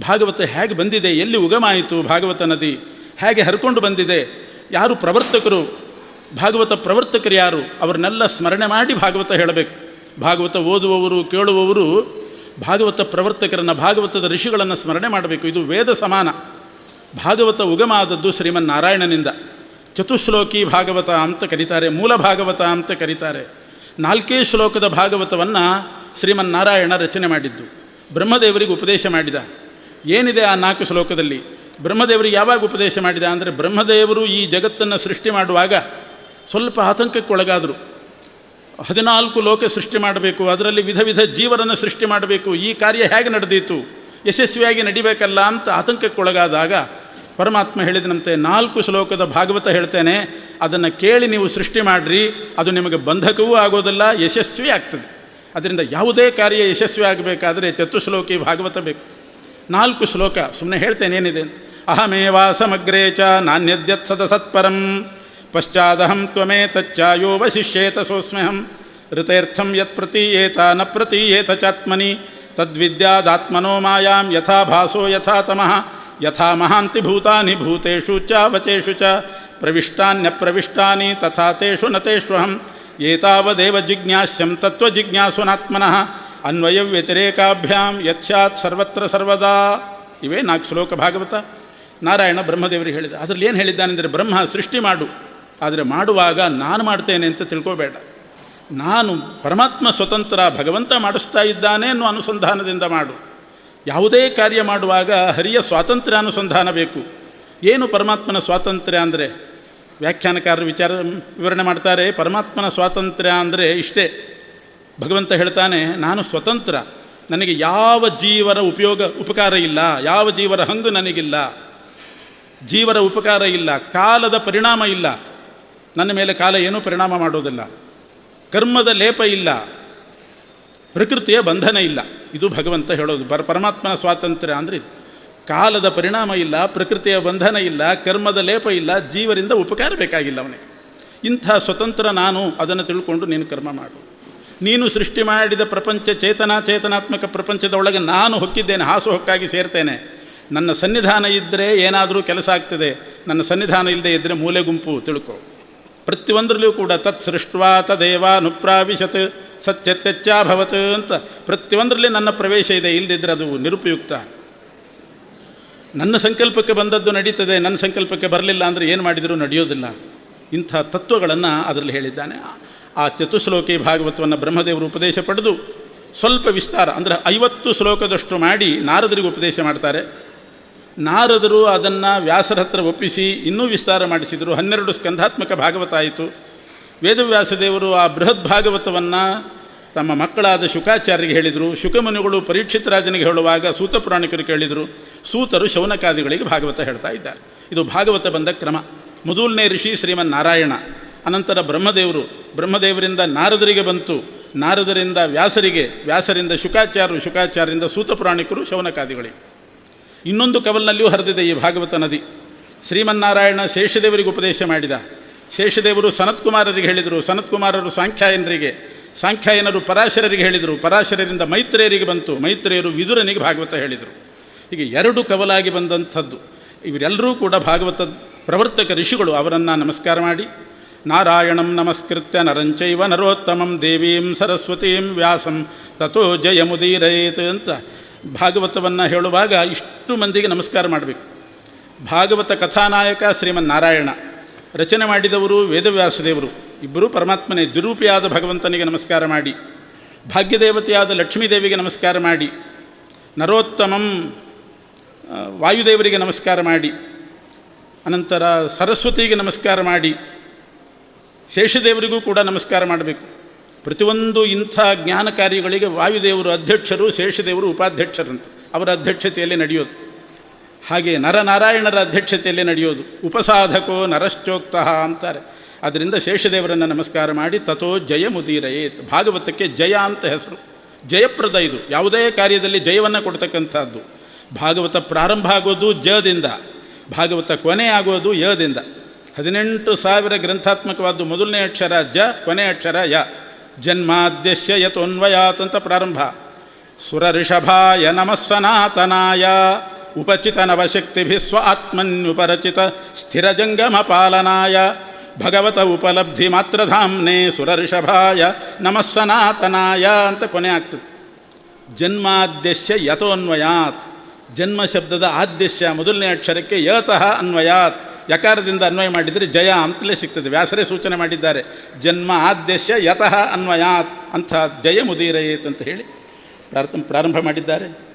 ಭಾಗವತ ಹೇಗೆ ಬಂದಿದೆ, ಎಲ್ಲಿ ಉಗಮಾಯಿತು ಭಾಗವತ ನದಿ, ಹೇಗೆ ಹರ್ಕೊಂಡು ಬಂದಿದೆ, ಯಾರು ಪ್ರವರ್ತಕರು, ಭಾಗವತ ಪ್ರವರ್ತಕರು ಯಾರು, ಅವ್ರನ್ನೆಲ್ಲ ಸ್ಮರಣೆ ಮಾಡಿ ಭಾಗವತ ಹೇಳಬೇಕು. ಭಾಗವತ ಓದುವವರು, ಕೇಳುವವರು ಭಾಗವತ ಪ್ರವರ್ತಕರನ್ನು, ಭಾಗವತದ ಋಷಿಗಳನ್ನು ಸ್ಮರಣೆ ಮಾಡಬೇಕು. ಇದು ವೇದ ಸಮಾನ. ಭಾಗವತ ಉಗಮ ಆದದ್ದು ಶ್ರೀಮನ್ನಾರಾಯಣನಿಂದ. ಚತುಶ್ಲೋಕಿ ಭಾಗವತ ಅಂತ ಕರೀತಾರೆ, ಮೂಲ ಭಾಗವತ ಅಂತ ಕರೀತಾರೆ. ನಾಲ್ಕೇ ಶ್ಲೋಕದ ಭಾಗವತವನ್ನು ಶ್ರೀಮನ್ನಾರಾಯಣ ರಚನೆ ಮಾಡಿದ್ದು. ಬ್ರಹ್ಮದೇವರಿಗೆ ಉಪದೇಶ ಮಾಡಿದ. ಏನಿದೆ ಆ ನಾಲ್ಕು ಶ್ಲೋಕದಲ್ಲಿ? ಬ್ರಹ್ಮದೇವರು ಯಾವಾಗ ಉಪದೇಶ ಮಾಡಿದ ಅಂದರೆ ಬ್ರಹ್ಮದೇವರು ಈ ಜಗತ್ತನ್ನು ಸೃಷ್ಟಿ ಮಾಡುವಾಗ ಸ್ವಲ್ಪ ಆತಂಕಕ್ಕೊಳಗಾದರು ಹದಿನಾಲ್ಕು ಲೋಕ ಸೃಷ್ಟಿ ಮಾಡಬೇಕು, ಅದರಲ್ಲಿ ವಿಧ ವಿಧ ಜೀವರನ್ನು ಸೃಷ್ಟಿ ಮಾಡಬೇಕು, ಈ ಕಾರ್ಯ ಹೇಗೆ ನಡೆದೀತು, ಯಶಸ್ವಿಯಾಗಿ ನಡಿಬೇಕಲ್ಲ ಅಂತ ಆತಂಕಕ್ಕೊಳಗಾದಾಗ ಪರಮಾತ್ಮ ಹೇಳಿದನಂತೆ, ನಾಲ್ಕು ಶ್ಲೋಕದ ಭಾಗವತ ಹೇಳ್ತೇನೆ, ಅದನ್ನು ಕೇಳಿ ನೀವು ಸೃಷ್ಟಿ ಮಾಡಿರಿ, ಅದು ನಿಮಗೆ ಬಂಧಕವೂ ಆಗೋದಿಲ್ಲ, ಯಶಸ್ವಿ ಆಗ್ತದೆ. ಅದರಿಂದ ಯಾವುದೇ ಕಾರ್ಯ ಯಶಸ್ವಿ ಆಗಬೇಕಾದರೆ ಚತುಶ್ಲೋಕಿ ಭಾಗವತ ಬೇಕು. ನಾಲ್ಕು ಶ್ಲೋಕ ಸುಮ್ಮನೆ ಹೇಳ್ತೇನೆ ಏನಿದೆ ಅಂತ ಅಹಮೇವಾ ಸಮಗ್ರೇ ಚ ನಾಣ್ಯದ್ಯತ್ ಸದ ಸತ್ಪರಂ ಪಶ್ಚಾದಹಂ ತ್ವಮೇ ತಚ್ಚಾಯೋ ವಶಿಷ್ಯೇತ ಸೋಸ್ಮ್ಯಹಂ ಋತೇರ್ಥಂ ಯತ್ ಪ್ರತೀಯೇತ ನ ಪ್ರತೀಯೇತ ಚಾತ್ಮನಿ ತದ್ವಿದ್ಯಾದಾತ್ಮನೋ ಮಾಯಾಂ ಯಥಾ ಭಾಸೋ ಯಥಾ ತಮಃ ಯಥಾ ಮಹಾಂತಿ ಭೂತಾನಿ ಭೂತೇಷು ಚ ವಚೇಷು ಚ ಪ್ರವಿಷ್ಟಾನ್ಯಪ್ರವಿಷ್ಟಾನಿ ತಥಾ ತೇಷು ನ ತೇಷ್ವಹಂ ಏತಾವದೇವ ಜಿಜ್ಞಾಸ್ಯಂ ತತ್ವಜಿಜ್ಞಾಸುನಾತ್ಮನಃ ಅನ್ವಯ ವ್ಯತಿರೇಕಾಭ್ಯಾಂ ಯತ್ಸ್ಯಾತ್ ಸರ್ವತ್ರ ಸರ್ವದಾ. ಇವೇ ನಾಲ್ಕು ಶ್ಲೋಕ ಭಾಗವತ. ನಾರಾಯಣ ಬ್ರಹ್ಮದೇವರಿಗೆ ಹೇಳಿದ, ಅದರಲ್ಲಿ ಏನು ಹೇಳಿದ್ದಾನೆಂದರೆ ಬ್ರಹ್ಮ ಸೃಷ್ಟಿ ಮಾಡು, ಆದರೆ ಮಾಡುವಾಗ ನಾನು ಮಾಡ್ತೇನೆ ಅಂತ ತಿಳ್ಕೋಬೇಡ. ನಾನು ಪರಮಾತ್ಮ ಸ್ವತಂತ್ರ ಭಗವಂತ ಮಾಡಿಸ್ತಾ ಇದ್ದಾನೆ ಅನ್ನೋ ಅನುಸಂಧಾನದಿಂದ ಮಾಡು. ಯಾವುದೇ ಕಾರ್ಯ ಮಾಡುವಾಗ ಹರಿಯ ಸ್ವಾತಂತ್ರ್ಯ ಅನುಸಂಧಾನ ಬೇಕು. ಏನು ಪರಮಾತ್ಮನ ಸ್ವಾತಂತ್ರ್ಯ ಅಂದರೆ? ವ್ಯಾಖ್ಯಾನಕಾರರು ವಿಚಾರ, ವಿವರಣೆ ಮಾಡ್ತಾರೆ, ಪರಮಾತ್ಮನ ಸ್ವಾತಂತ್ರ್ಯ ಅಂದರೆ ಇಷ್ಟೇ. ಭಗವಂತ ಹೇಳ್ತಾನೆ, ನಾನು ಸ್ವತಂತ್ರ. ನನಗೆ ಯಾವ ಜೀವರ ಉಪಯೋಗ, ಉಪಕಾರ ಇಲ್ಲ. ಯಾವ ಜೀವರ ಹಂಗು ನನಗಿಲ್ಲ. ಜೀವರ ಉಪಕಾರ ಇಲ್ಲ. ಕಾಲದ ಪರಿಣಾಮ ಇಲ್ಲ. ನನ್ನ ಮೇಲೆ ಕಾಲ ಏನೂ ಪರಿಣಾಮ ಮಾಡೋದಿಲ್ಲ. ಕರ್ಮದ ಲೇಪ ಇಲ್ಲ. ಪ್ರಕೃತಿಯ ಬಂಧನ ಇಲ್ಲ. ಇದು ಭಗವಂತ ಹೇಳೋದು. ಬರ ಪರಮಾತ್ಮನ ಸ್ವಾತಂತ್ರ್ಯ ಅಂದರೆ ಕಾಲದ ಪರಿಣಾಮ ಇಲ್ಲ, ಪ್ರಕೃತಿಯ ಬಂಧನ ಇಲ್ಲ, ಕರ್ಮದ ಲೇಪ ಇಲ್ಲ, ಜೀವರಿಂದ ಉಪಕಾರ ಬೇಕಾಗಿಲ್ಲ ಅವನಿಗೆ. ಇಂಥ ಸ್ವತಂತ್ರ ನಾನು, ಅದನ್ನು ತಿಳ್ಕೊಂಡು ನೀನು ಕರ್ಮ ಮಾಡು. ನೀನು ಸೃಷ್ಟಿ ಮಾಡಿದ ಪ್ರಪಂಚ ಚೇತನ ಚೇತನಾತ್ಮಕ ಪ್ರಪಂಚದೊಳಗೆ ನಾನು ಹೊಕ್ಕಿದ್ದೇನೆ, ಹಾಸು ಹೊಕ್ಕಾಗಿ ಸೇರ್ತೇನೆ. ನನ್ನ ಸನ್ನಿಧಾನ ಇದ್ದರೆ ಏನಾದರೂ ಕೆಲಸ ಆಗ್ತದೆ. ನನ್ನ ಸನ್ನಿಧಾನ ಇಲ್ಲದೆ ಇದ್ದರೆ ಮೂಲೆ ಗುಂಪು ತಿಳ್ಕೊ. ಪ್ರತಿಯೊಂದರಲ್ಲೂ ಕೂಡ ತತ್ ಸೃಷ್ಟ್ವಾ ತದೇವ ನುಪ್ರಾವಿಶತ್ ಸತ್ಯತ್ಯಚ್ಚಾಭವತ್ ಅಂತ ಪ್ರತಿಯೊಂದರಲ್ಲಿ ನನ್ನ ಪ್ರವೇಶ ಇದೆ ಇಲ್ಲದಿದ್ದರೆ ಅದು ನಿರುಪಯುಕ್ತ. ನನ್ನ ಸಂಕಲ್ಪಕ್ಕೆ ಬಂದದ್ದು ನಡೀತದೆ, ನನ್ನ ಸಂಕಲ್ಪಕ್ಕೆ ಬರಲಿಲ್ಲ ಅಂದರೆ ಏನು ಮಾಡಿದರೂ ನಡೆಯೋದಿಲ್ಲ. ಇಂಥ ತತ್ವಗಳನ್ನು ಅದರಲ್ಲಿ ಹೇಳಿದ್ದಾನೆ. ಆ ಚತುಶ್ಲೋಕಿ ಭಾಗವತವನ್ನು ಬ್ರಹ್ಮದೇವರು ಉಪದೇಶ ಪಡೆದು ಸ್ವಲ್ಪ ವಿಸ್ತಾರ, ಅಂದರೆ ಐವತ್ತು ಶ್ಲೋಕದಷ್ಟು ಮಾಡಿ ನಾರದರಿಗೆ ಉಪದೇಶ ಮಾಡ್ತಾರೆ. ನಾರದರು ಅದನ್ನು ವ್ಯಾಸರ ಹತ್ರ ಒಪ್ಪಿಸಿ ಇನ್ನೂ ವಿಸ್ತಾರ ಮಾಡಿಸಿದರು. ಹನ್ನೆರಡು ಸ್ಕಂಧಾತ್ಮಕ ಭಾಗವತ ಆಯಿತು. ವೇದವ್ಯಾಸದೇವರು ಆ ಬೃಹತ್ ಭಾಗವತವನ್ನು ತಮ್ಮ ಮಕ್ಕಳಾದ ಶುಕಾಚಾರ್ಯರಿಗೆ ಹೇಳಿದರು. ಶುಕಮುನಿಗಳು ಪರೀಕ್ಷಿತ ರಾಜನಿಗೆ ಹೇಳುವಾಗ ಸೂತ ಪುರಾಣಿಕರು ಕೇಳಿದರು. ಸೂತರು ಶೌನಕಾದಿಗಳಿಗೆ ಭಾಗವತ ಹೇಳ್ತಾ ಇದ್ದಾರೆ. ಇದು ಭಾಗವತ ಬಂದ ಕ್ರಮ. ಮೊದಲನೇ ಋಷಿ ಶ್ರೀಮನ್ ನಾರಾಯಣ ಅನಂತರ ಬ್ರಹ್ಮದೇವರು, ಬ್ರಹ್ಮದೇವರಿಂದ ನಾರದರಿಗೆ ಬಂತು. ನಾರದರಿಂದ ವ್ಯಾಸರಿಗೆ, ವ್ಯಾಸರಿಂದ ಶುಕಾಚಾರ್ಯರು, ಶುಕಾಚಾರ್ಯರಿಂದ ಸೂತ ಪುರಾಣಿಕರು ಶೌನಕಾದಿಗಳಿಗೆ ಇನ್ನೊಂದು ಕವಲ್ನಲ್ಲಿಯೂ ಹರಿದಿದೆ ಈ ಭಾಗವತ ನದಿ. ಶ್ರೀಮನ್ನಾರಾಯಣ ಶೇಷದೇವರಿಗೆ ಉಪದೇಶ ಮಾಡಿದ. ಶೇಷದೇವರು ಸನತ್ಕುಮಾರರಿಗೆ ಹೇಳಿದರು. ಸನತ್ಕುಮಾರರು ಸಾಂಖ್ಯಾಯನರಿಗೆ, ಸಾಂಖ್ಯಾಯನರು ಪರಾಶರರಿಗೆ ಹೇಳಿದರು. ಪರಾಶರರಿಂದ ಮೈತ್ರೇಯರಿಗೆ ಬಂತು. ಮೈತ್ರೇಯರು ವಿದುರನಿಗೆ ಭಾಗವತ ಹೇಳಿದರು. ಹೀಗೆ ಎರಡು ಕವಲಾಗಿ ಬಂದಂಥದ್ದು. ಇವರೆಲ್ಲರೂ ಕೂಡ ಭಾಗವತ ಪ್ರವರ್ತಕ ಋಷಿಗಳು ಅವರನ್ನು ನಮಸ್ಕಾರ ಮಾಡಿ ನಾರಾಯಣಂ ನಮಸ್ಕೃತ್ಯ ನರಂಚೈವ ನರೋತ್ತಮಂ ದೇವೀಂ ಸರಸ್ವತೀಂ ವ್ಯಾಸಂ ತಥೋ ಜಯಮುದೀರಯೇತ್ ಅಂತ ಭಾಗವತವನ್ನು ಹೇಳುವಾಗ ಇಷ್ಟು ಮಂದಿಗೆ ನಮಸ್ಕಾರ ಮಾಡಬೇಕು. ಭಾಗವತ ಕಥಾನಾಯಕ ಶ್ರೀಮನ್ ನಾರಾಯಣ, ರಚನೆ ಮಾಡಿದವರು ವೇದವ್ಯಾಸದೇವರು, ಇಬ್ಬರೂ ಪರಮಾತ್ಮನೇ ದ್ವಿರೂಪಿಯಾದ ಭಗವಂತನಿಗೆ ನಮಸ್ಕಾರ ಮಾಡಿ, ಭಾಗ್ಯದೇವತೆಯಾದ ಲಕ್ಷ್ಮೀದೇವಿಗೆ ನಮಸ್ಕಾರ ಮಾಡಿ, ನರೋತ್ತಮಂ ವಾಯುದೇವರಿಗೆ ನಮಸ್ಕಾರ ಮಾಡಿ, ಅನಂತರ ಸರಸ್ವತಿಗೆ ನಮಸ್ಕಾರ ಮಾಡಿ ಶೇಷದೇವರಿಗೂ ಕೂಡ ನಮಸ್ಕಾರ ಮಾಡಬೇಕು. ಪ್ರತಿಯೊಂದು ಇಂಥ ಜ್ಞಾನ ಕಾರ್ಯಗಳಿಗೆ ವಾಯುದೇವರು ಅಧ್ಯಕ್ಷರು, ಶೇಷದೇವರು ಉಪಾಧ್ಯಕ್ಷರಂತೆ. ಅವರ ಅಧ್ಯಕ್ಷತೆಯಲ್ಲಿ ನಡೆಯೋದು. ಹಾಗೆ ನರನಾರಾಯಣರ ಅಧ್ಯಕ್ಷತೆಯಲ್ಲಿ ನಡೆಯೋದು. ಉಪಸಾಧಕೋ ನರಶ್ಚೋಕ್ತಃ ಅಂತಾರೆ. ಅದರಿಂದ ಶೇಷದೇವರನ್ನು ನಮಸ್ಕಾರ ಮಾಡಿ ತಥೋ ಜಯ ಮುದೀರಯೇತ್. ಭಾಗವತಕ್ಕೆ ಜಯ ಅಂತ ಹೆಸರು. ಜಯಪ್ರದ ಇದು. ಯಾವುದೇ ಕಾರ್ಯದಲ್ಲಿ ಜಯವನ್ನು ಕೊಡ್ತಕ್ಕಂಥದ್ದು. ಭಾಗವತ ಪ್ರಾರಂಭ ಆಗೋದು ಜದಿಂದ. ಭಾಗವತ ಕೊನೆ ಆಗೋದು ಯದಿಂದ. ಹದಿನೆಂಟು ಸಾವಿರ ಗ್ರಂಥಾತ್ಮಕವಾದ್ದು ಮೊದಲನೇ ಅಕ್ಷರ ಜ ಕೊನೆ ಅಕ್ಷರ ಯ ಜನ್ಮಾದ್ಯಸ್ಯ ಯತೋನ್ವಯಾತ್ ಅಂತ ಪ್ರಾರಂಭ ಸುರಋಷಭಾಯ ನಮಃ ಸನಾತನಾಯ ಉಪಚಿತ ನವಶಕ್ತಿಭಿ ಸ್ವ ಆತ್ಮನ್ಯುಪರಚಿತ ಸ್ಥಿರಜಂಗಮ ಪಾಲನಾಯ ಭಗವತ ಉಪಲಬ್ಧಿ ಮಾತ್ರಧಾಮ್ನೆ ಸುರಋಷಭಾಯ ನಮಃ ಸನಾತನಾಯ ಅಂತ ಕೊನೆ ಆಗ್ತದೆ ಜನ್ಮಾದ್ಯಸ್ಯ ಯಥೋನ್ವಯಾತ್ ಜನ್ಮ ಶಬ್ದದ ಆದ್ಯಸ್ಯ ಮೊದಲನೇ ಅಕ್ಷರಕ್ಕೆ ಯತಃ ಅನ್ವಯಾತ್ ಯಕಾರದಿಂದ ಅನ್ವಯ ಮಾಡಿದರೆ ಜಯ ಅಂತಲೇ ಸಿಗ್ತದೆ. ವ್ಯಾಸರೇ ಸೂಚನೆ ಮಾಡಿದ್ದಾರೆ. ಜನ್ಮ ಆದ್ಯಶ್ಯ ಯತಃ ಅನ್ವಯಾತ್ ಅಂಥ ಜಯ ಮುದೀರಯೇತ್ ಅಂತ ಹೇಳಿ ಪ್ರಾರ್ಥ ಪ್ರಾರಂಭ ಮಾಡಿದ್ದಾರೆ.